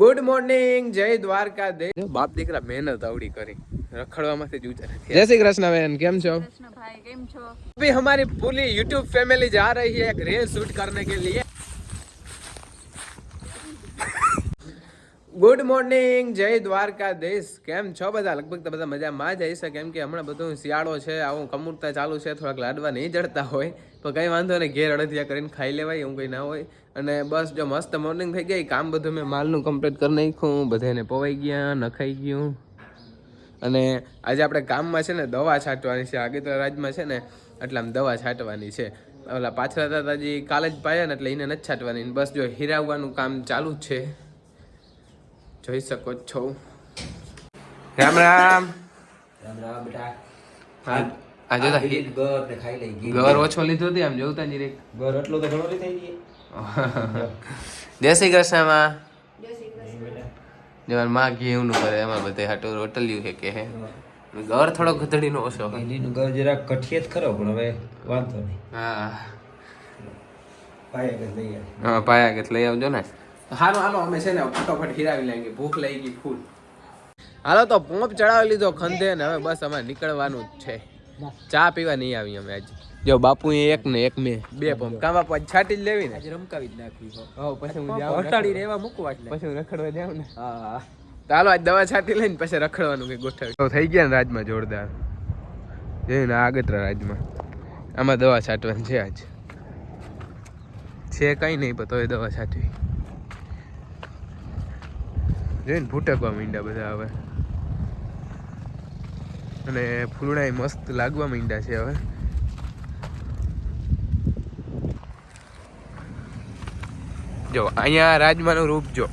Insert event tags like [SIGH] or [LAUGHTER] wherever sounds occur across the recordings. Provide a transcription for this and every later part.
Good morning જય દ્વારકા દે બાપ દીકરા મહેનત આવડી કરી રખડવામાંથી જ ઊંચા નથી જય શ્રી કૃષ્ણ બેન કેમ છો ભાઈ કેમ છો अभी हमारी पूरी YouTube फैमिली जा रही है एक रील शूट करने के लिए ગુડ મોર્નિંગ જય દ્વારકા દેશ કેમ છો બધા લગભગ તો બધા મજામાં જ હશે કેમ કે હમણાં બધું શિયાળો છે આવું કમુરતા ચાલુ છે થોડાક લાડવા નહીં જડતા હોય તો કંઈ વાંધો નહીં ઘેર અડધિયા કરીને ખાઈ લેવાય એવું કંઈ ના હોય અને બસ જો મસ્ત મોર્નિંગ થઈ ગઈ. કામ બધું મેં માલનું કમ્પ્લીટ કરી નાખ્યું. બધાને પવાઈ ગયા નખાઈ ગયું. અને આજે આપણે કામમાં છે ને દવા છાંટવાની છે. આગેતરા રાજમાં છે ને એટલે આમ દવા છાંટવાની છે. ઓલા પાછળ હતા હજી કાલે જ પાયા ને એટલે એને નથી છાંટવાની. બસ જો હિરાવવાનું કામ ચાલુ જ છે. જોઈ શકો છો. રામ રામ. હા આ જોતા ગવર ઓછો લીધો હતી આમ જોતા જ રે. જય શ્રી કૃષ્ણમાં. જવાનમાં ઘીનું કરે એમાં બધે હાટો રોટલ્યું છે કે હે. ગવર થોડો ગધડીનો ઓછો લીલીનું ઘર જરા કઠીએ જ ખરો પણ હવે વાંધો નહીં. હા. પાયા કે લઈ આવે હા પાયા લઈ આવજો ને. હાલો હાલો અમે છે ને ફટાફટ હિરાવી લેંગે. ભૂખ લઈ ગઈ ફૂલ. હાલો તો પોંપ ચડાવી લીધો ખંધે ને હવે બસ અમારે નીકળવાનું જ છે. ચા પીવા નહીં આવી અમે આજે. જો બાપુ એક ને એક મે બે પંપ. કા બાપુ આજ છાટી જ લેવી ને? આજે રમકાવી જ નાખવી હો. હો પછી હું જાવ હટાડી રેવા મૂકવા એટલે. પછી હું રખડવા જાવ ને. હા ચાલો આજ દવા છાંટી લઈને પછી રખડવાનું કે ગોઠવી. તો થઈ ગયા ને રાજમાં જોરદાર. જઈને ને આગતરા રાજમાં. આમાં દવા છાંટવાની છે આજ. છે કઈ નહીં પણ તોય દવા છાંટવી. જોઈને ભૂટકવા માંડ્યા બધા હવે. અને ફૂલડાય મસ્ત લાગવા માંડ્યા છે હવે. જો, અહીંયા રાજમાનું રૂપ જો.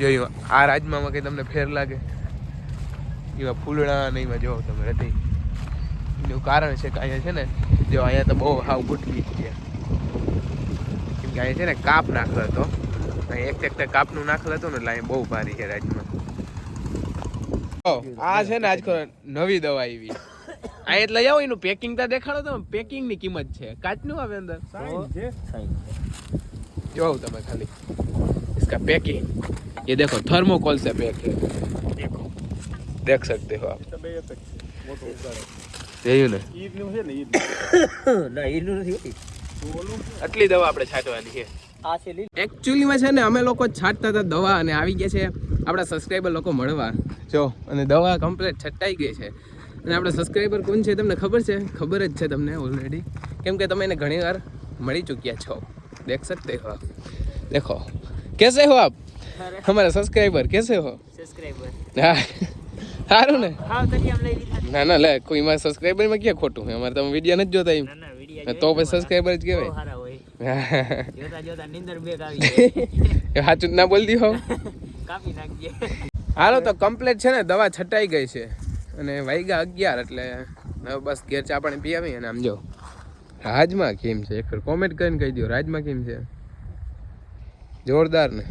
જોયું આ રાજમામાં કઈ તમને ફેર લાગે? એમાં ફૂલડા ને એમાં જો, તમે હતી એનું કારણ છે કે અહીંયા છે ને, જો, અહીંયા તો બહુ હાવ ગુટકી છે. કેમ કે અહીંયા છે ને કાપ નાખેલો હતો. એક એક કાપનું નાખેલું હતું ને, એટલે અહીંયા બહુ ભારી છે રાજમાં આ છે ને આજ નવી દવા આવી આ એટલે જાઓ એનું પેકિંગ તો દેખાડો તો પેકિંગ ની કિંમત છે કાચનું આવે અંદર જો તમે ખાલી इसका पैकिंग ये देखो थर्मोकोल से पैक है देखो देख सकते हो आप જોયું ને ના એનું નથી હોતી આટલી દવા આપણે છાંટવાની છે આ છે એકચ્યુઅલીમાં છે ને અમે લોકો છાંટતા હતા દવા અને આવી ગયા છે આપણા સબસ્ક્રાઈબર લોકો મળવા. જો અને દવા કમ્પ્લીટ છટાઈ ગઈ છે. અને આપણા સબસ્ક્રાઈબર કોણ છે તમને ખબર છે? ખબર જ છે તમને ઓલરેડી કેમ કે તમે એને ઘણી વાર મળી ચૂક્યા છો. દેખ સકતે હો દેખો. કેસે હો આપ? અમારા સબસ્ક્રાઈબર કેસે હો? સબસ્ક્રાઈબર હા. સારું ને? ના ના લે મારા સબસ્ક્રાઈબરમાં ક્યાં ખોટું? અમારે તમે વીડિયો નથી જોતા એમ. તો પછી સબસ્ક્રાઈબર જ કહેવાય. [LAUGHS] જોતા જોતા નીંદર બેગ આવી એ સાચું ના ના બોલતી હો. કાપી નાખજે. હાલો તો કમ્પ્લીટ છે ને દવા છટાઈ ગઈ છે. અને વાઈગા અગિયાર એટલે હવે બસ ઘેર ચા પાણી પી આવી અને આમ જો રાજમાં કેમ છે? એક કોમેન્ટ કરીને કહી દો રાજમાં કેમ છે? જોરદાર ને.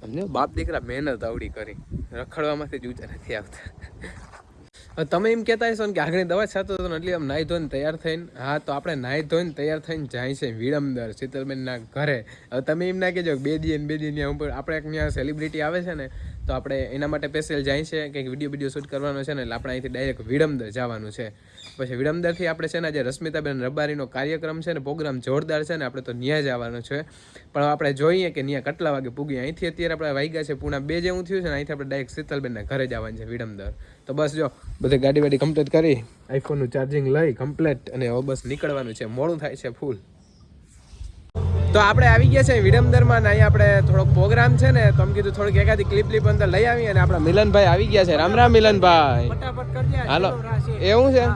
સમજો બાપ દીકરા મહેનત આવડી કરી રખડવામાંથી જ ઊંચા નથી આવતા. તમે એમ કહેતા હશો કે આગળની દવા છાતો હતો એટલે આમ નાહી ધોઈને તૈયાર થઈને, હા, તો આપણે નાહી ધોઈને તૈયાર થઈને જાય છે વિડમદર શીતલબેનના ઘરે. હવે તમે એમ ના કહેજો બે દી બે દી ત્યાં ઉપર આપણે ત્યાં સેલિબ્રિટી આવે છે ને, તો આપણે એના માટે સ્પેશિયલ જાય છે, કંઈક વીડિયો વીડિયો શૂટ કરવાનો છે ને, એટલે આપણે અહીંથી ડાયરેક્ટ વિડમદર જવાનું છે. પછી વિડમદરથી આપણે છે ને આજે રશ્મિતાબેન રબારીનો કાર્યક્રમ છે ને પ્રોગ્રામ જોરદાર છે ને આપણે તો ન્યા જવાનો છે. પણ આપણે જોઈએ કે ન્યા કેટલા વાગે પૂગીએ. અહીંથી અત્યારે આપણે વાગ્યા છે પૂણા બે જેવું થયું છે ને અહીંથી આપણે ડાયરેક્ટ શીતલબેનના ઘરે જવાનું છે વિડમદર તો બસ જો બધી ગાડી વાડી કમ્પ્લીટ કરી આઈફોનનું ચાર્જિંગ લઈ કમ્પ્લીટ અને હવે બસ નીકળવાનું છે. મોડું થાય છે ફૂલ તો આપણે આવી ગયા છે વિડમદરમાં ને અહીંયા આપણે થોડોક પ્રોગ્રામ છે ને તમે કીધું થોડીક એકાદી ક્લિપ ક્લિપ અંદર લઈ આવી અને આપણા મિલનભાઈ આવી ગયા છે. રામ રામ મિલનભાઈ. હાલો. એવું છે?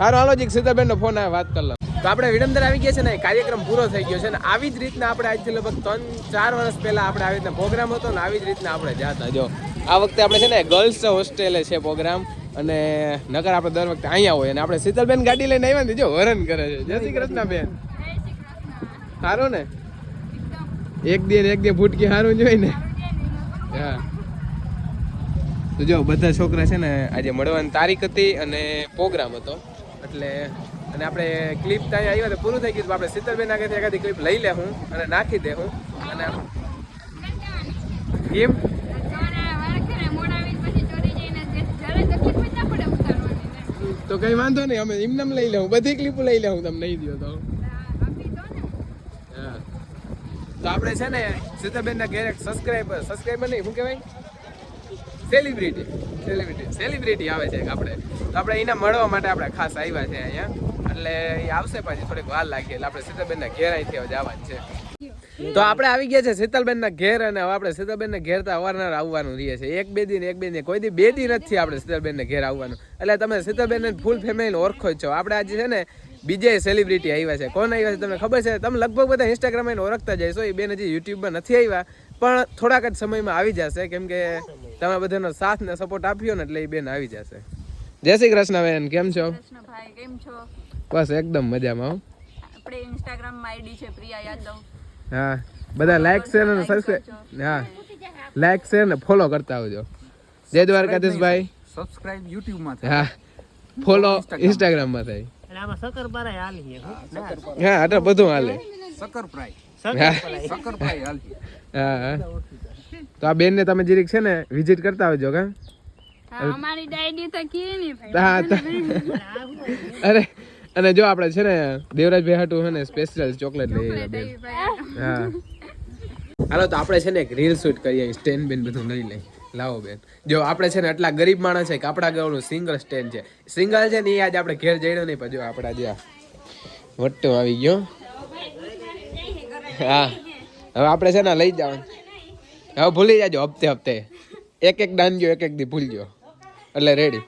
હારો, હાલો જીક સીતાબેન નો ફોન આવે વાત કરી તો આપણે વિડમદર આવી ગયા છે ને, કાર્યક્રમ પૂરો થઈ ગયો છે ને, આવી જ રીતના આપણે આજથી લગભગ ત્રણ, ચાર વર્ષ પહેલા આપણે આવી રીતના પ્રોગ્રામ હતો ને, આવી જ રીતના આપણે જાતા. જો, આ વખતે આપણે છે ને ગર્લ્સ હોસ્ટેલે છે પ્રોગ્રામ અને નગર આપણે દર વખતે અહીંયા હોય અને આપણે શીતલબેન ગાડી લઈને આવ્યા ને, જો વરણ કરે છે. જય શ્રી કૃષ્ણ બેન સારું ને? એક દિન એક દિન ભૂટકી સારું જોઈ ને. હા. તો જો, બધા છોકરા છે ને, આજે મળવાની તારીખ હતી અને પ્રોગ્રામ હતો. એટલે, અને આપણે ક્લિપ ત્યાં આવ્યા તો પૂરું થઈ ગયું આપણે શીતલબેન આગળથી એકાદી ક્લિપ લઈ લે હું અને નાખી દે હું અને ને. તો કઈ વાંધો નહીં, અમે એમનેમ લઈ લઉં બધી ક્લિપ લઈ લઉં તમને નહીં દો તો. તો આપણે છે ને સીતાબેન ના ઘેર સબસ્ક્રાઈબર સબસ્ક્રાઈબર નહીં, શું કહેવાય? સેલિબ્રિટી સેલિબ્રિટી સેલિબ્રિટી આવે છે આપણે. તો આપણે એને મળવા માટે આપણે ખાસ આવ્યા છે અહીંયા. એટલે એ આવશે પછી થોડીક વાર લાગી, એટલે આપણે સીતાબેન ના ઘેર અહીંથી જવાનું છે. તો આપણે આવી ગયા છે શીતલબેન ના ઘેર અને હવે આપણે શીતલબેન ને ઘેર તો અવારનવાર આવવાનું રહીએ છે. એક બે દિન, એક બે દિન, કોઈ દી બે દિન નથી આપણે શીતલબેન ને ઘેર આવવાનું. એટલે તમે શીતલબેન ને ફૂલ ફેમિલી ઓળખો છો. આપણે આજે છે ને બીજે સેલિબ્રિટી આવ્યા છે. કોણ આવ્યા છે તમને ખબર છે? તમે લગભગ બધા ઇન્સ્ટાગ્રામ એને ઓળખતા જઈશો એ બેન હજી યુટ્યુબમાં નથી આવ્યા. પણ થોડાક જ સમયમાં આવી જશે કેમ કે તમે બધાનો સાથ ને સપોર્ટ આપ્યો ને એટલે એ બેન આવી જશે. જય શ્રી કૃષ્ણ બેન કેમ છો? કૃષ્ણભાઈ કેમ છો? બસ એકદમ મજામાં હો. આપણે ઇન્સ્ટાગ્રામમાં આઈડી છે પ્રિયા યાદવ. હા બધા લાઈક શેર અને સબસ્ક્રાઇબ હા લાઈક શેર ને ફોલો કરતા આવજો જય દ્વારકાધીશભાઈ. સબસ્ક્રાઇબ યુટ્યુબમાં હા ફોલો ઇન્સ્ટાગ્રામમાં થાય. અને આમાં હાલી છે. હા એટલે બધું હાલે. સકર તો આ બેન ને તમે જીરીક છે ને વિઝિટ કરતા આવજો કે? અરે અને જો આપણે છે ને દેવરાજભાઈ હાટું છે ને સ્પેશિયલ ચોકલેટ લઈ બેન. હા. હાલો તો આપણે છે ને એક રીલ શૂટ કરીએ સ્ટેન્ડ બેન બધું લઈ લઈ. લાવો બેન. જો આપણે છે ને આટલા ગરીબ માણસ છે કે આપણા ગળનું સિંગલ સ્ટેન્ડ છે. સિંગલ છે ને એ આજે આપણે ઘેર જઈને નહીં પણ જો આપણા જે આ વટ્ટો આવી ગયો. હા હવે આપણે છે ને લઈ જવાનું હવે ભૂલી જાજો હપ્તે હપ્તે એક એક દાનજો એક એક દી ભૂલજો એટલે રેડી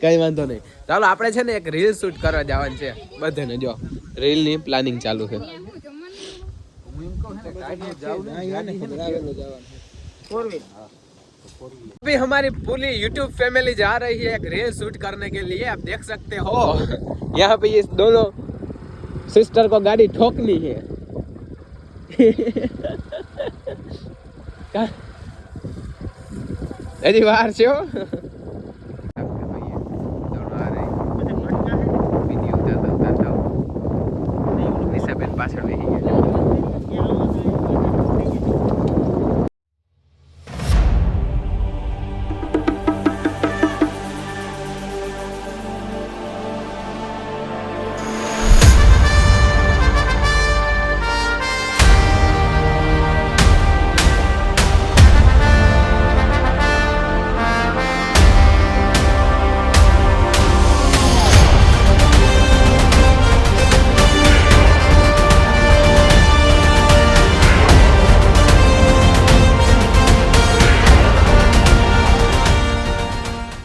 કઈ વાંધો નહીં ચાલો આપણે છે ને એક રીલ શૂટ કરવા જવાનું છે બધાને જો રીલ ની પ્લાનિંગ ચાલુ છે अभी हमारी पूरी यूट्यूब फैमिली जा रही है एक रील शूट करने के लिए आप देख सकते हो यहाँ पे ये दोनों सिस्टर को गाड़ी ठोकनी है का- હજી વાર છે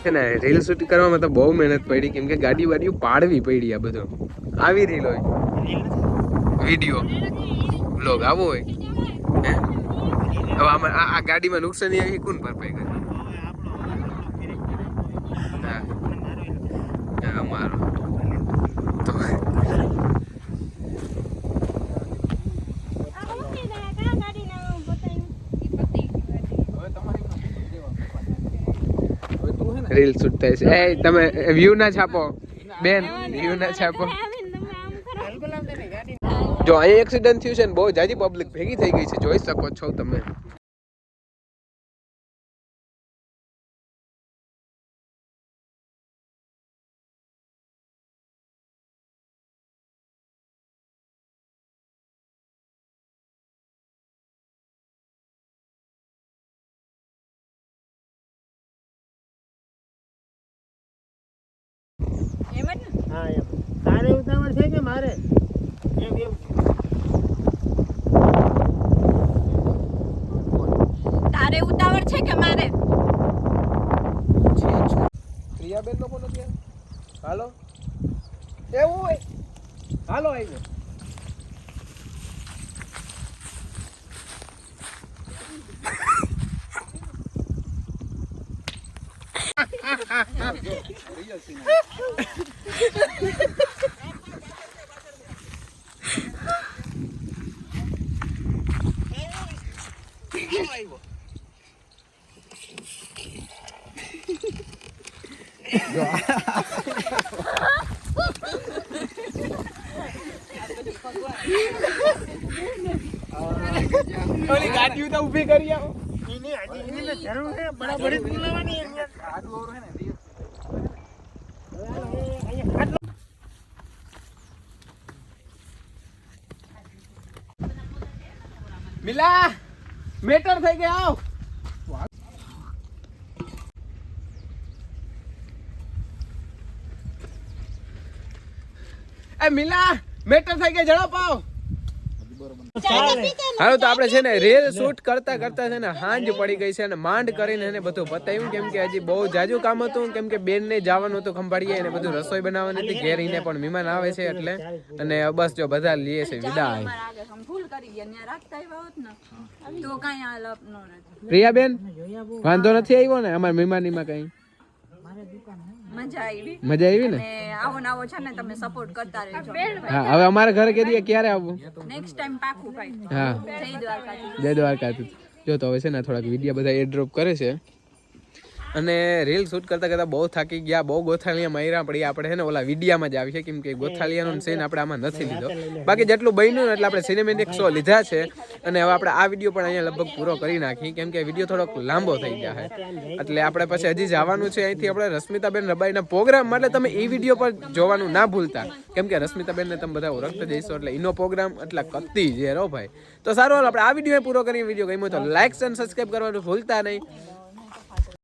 છે ને રીલ શૂટ કરવામાં તો બહુ મહેનત પડી, કેમ કે ગાડી વાડીઓ પાડવી પડી આ બધું. આવી રીલ હોય. વીડિયો બ્લોગ આવો હોય. હવે આ ગાડીમાં નુકસાન આવી, કોણ ભરપાઈ કરે હા હા, અમારો તો રીલ શૂટ થાય છે એ તમે વ્યૂ ના છાપો. બેન વ્યૂ ના છાપો. જો અહીં એક્સિડન્ટ થયું છે ને બહુ જાજી પબ્લિક ભેગી થઈ ગઈ છે જોઈ શકો છો તમે. હા એમ. તારે ઉતાવળ છે કે મારે? એમ એમ. તારે ઉતાવળ છે કે મારે? પ્રિયાબેન નો કોનો છે હાલો? એવું હોય? હાલો આવી જાય ઓલી ગાડીઓ તો ઊભી કરી આવો. ઇની હજી ઇની જરૂર છે બરાબર બોલાવાની ગાડું ઓર હે ને મિલા મેટર થઈ ગયા આવ એ મિલા મેટર થઈ ગયા ઝડપ આવ. હાલો તો આપણે છે ને રેલ શૂટ કરતા કરતા છે ને હાંજ પડી ગઈ છે અને માંડ કરીને એને બધું બતાવ્યું. કેમ કે હજી બહુ જાજુ કામ હતું કેમ કે બેન ને જવાનું હતું ખંભાળીએ અને બધું રસોઈ બનાવવાની હતી. ઘેર એને પણ મહેમાન આવે છે એટલે. અને બસ જો બધા લઈએ છે વિદાય. પ્રિયાબેન વાંધો નથી આવ્યો ને? અમારા મહેમાનીમાં કઈ? મજા આવી. મજા આવી ને? આવો ને આવો છે ને તમે સપોર્ટ કરતા રહેજો. હા હવે અમારા ઘરે કીધી ક્યારે આવવું નેક્સ્ટ ટાઈમ પાકું ભાઈ. હા. જય દ્વારકાધીશ. જય દ્વારકાથી જો તો હવે છે ને થોડાક વિડિયા બધા એડ્રોપ કરે છે. અને રીલ શૂટ કરતા કરતા બહુ થાકી ગયા બહુ ગોથાલિયા માર્યા પડી આપણે છે ને ઓલા વિડીયામાં જ આવી છે કેમ કે ગોથાળિયાનો સીન આપણે આમાં નથી લીધો. બાકી જેટલું બન્યું ને એટલે આપણે સિનેમેટિક શો લીધા છે અને હવે આપણે આ વીડિયો પણ અહીંયા લગભગ પૂરો કરી નાખી કેમ કે વીડિયો થોડોક લાંબો થઈ ગયા છે. એટલે આપણે પછી હજી જવાનું છે અહીંથી આપણે રશ્મિતાબેન રબાઈના પ્રોગ્રામ માટે તમે એ વીડિયો પર જોવાનું ના ભૂલતા. કેમ કે રશ્મિતાબેનને તમે બધા ઓળખતા જઈશો એટલે એનો પ્રોગ્રામ એટલે કત્તી જે રો ભાઈ. તો સારું હાલ આપણે આ વીડિયો પૂરો કરીએ વીડિયો ગમ્યો તો લાઇક્સ એન્ડ સબસ્ક્રાઈબ કરવાનું ભૂલતા નહીં.